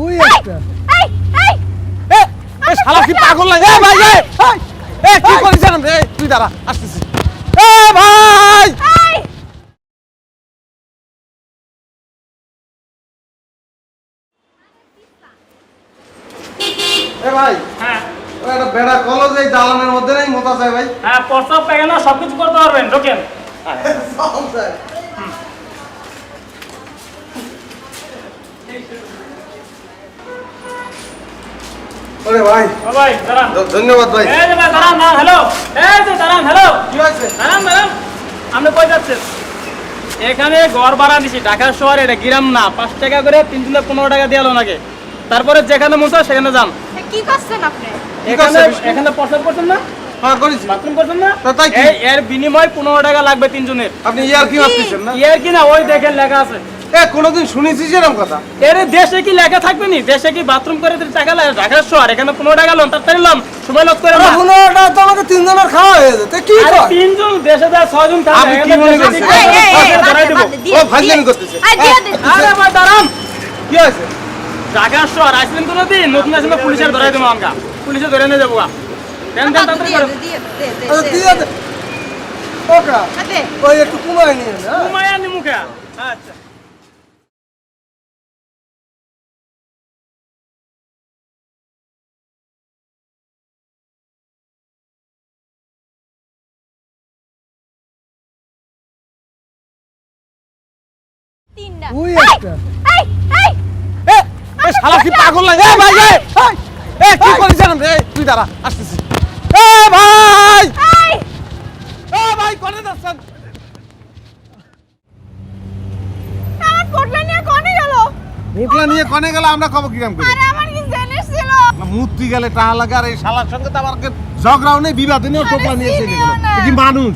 ওই এই, একটা। এই এই। এ এ শালা কি পাগল লাগে? এ ভাই এ এ কি করেছেন এ তুই দাঁড়া আসতেছি। এ ভাই! এই। এ ভাই। হ্যাঁ। একটা বেড়া কলেজ এই দালানের মধ্যে নেই মোতা চাই ভাই। হ্যাঁ প্রস্তাব পায়খানা সব কিছু করতে পারবেন ঢোকেন। সব ওরে ভাই। ভাই দাঁড়ান। ধন্যবাদ ভাই। এই যে ভাই দাঁড়ান দাঁড়ান হ্যালো। এই যে দাঁড়ান হ্যালো। কি হয়েছে? দাঁড়ান দাঁড়ান। আপনি কই যাচ্ছেন? এখানে ঘর ভাড়া দিছি ঢাকা শহরে এটা গ্রাম না। পাঁচ টাকা করে তিন দিনে পনেরো টাকা দিয়ে নাকি তারপরে যেখানে মন চায় সেখানে যান। কি করছেন আপনি? এখানে করছেন? না? হ্যাঁ করেছি। বাথরুম করছেন না? তাই এর বিনিময় পনেরো টাকা লাগবে তিনজনের। আপনি ইয়ার কি? ভাবতেছেন না? ইয়ার কি না ওই দেখেন লেখা আছে। এ কোনোদিন শুনেছিস এরকম কথা এর দেশে কি লেখা থাকবে নি দেশে কি বাথরুম করে টাকা লাগে ঢাকা শহর এখানে পনেরো টাকা লোন তার নিলাম সময় লোক করে না। পনেরোটা তো আমাকে তিনজনের খাওয়া হয়ে যেত কি তিনজন দেশে যা ছয়জন থাকে, আপনি কি মনে দেশে করছেন? কি এই, এই, এই, করে ধরাই বাদ দে, দেবো। বাদ দে, দিয়ে ও দে, করতেছে। আরে দাঁড়ান কি হয়েছে ঢাকা শহর আসলেন কোনো দিন নতুন আসলে পুলিশের ধরাই দেবো আমাকে পুলিশে ধরে নিয়ে যাব গা। দেন দেন বাদ দে, তাড়াতাড়ি করো। আচ্ছা। ওকা। ওই একটু কুমায় নিয়ে নে, হ্যাঁ? আনি মুখে আচ্ছা তিনটা। ওই একটা। এই, এই, এ এ শালা কি পাগল লাগে? এ ভাই এ এ কি করেছেন এ তুই দাঁড়া আসতেছি। এ ভাই! এ ভাই কোনে যাচ্ছেন? আমার পোটলা নিয়ে কনে গেল? মুখলা নিয়ে কনে গেলে? আমরা কবে কিরাম করি? আরে আমার কি জিনিস ছিল? মূর্তি গেলে টাহা লাগে আর এই শালার সঙ্গে তো আমার ঝগড়াও নেই বিবাদে নেই টোপলা নিয়ে চলে গেল। কি মানুষ?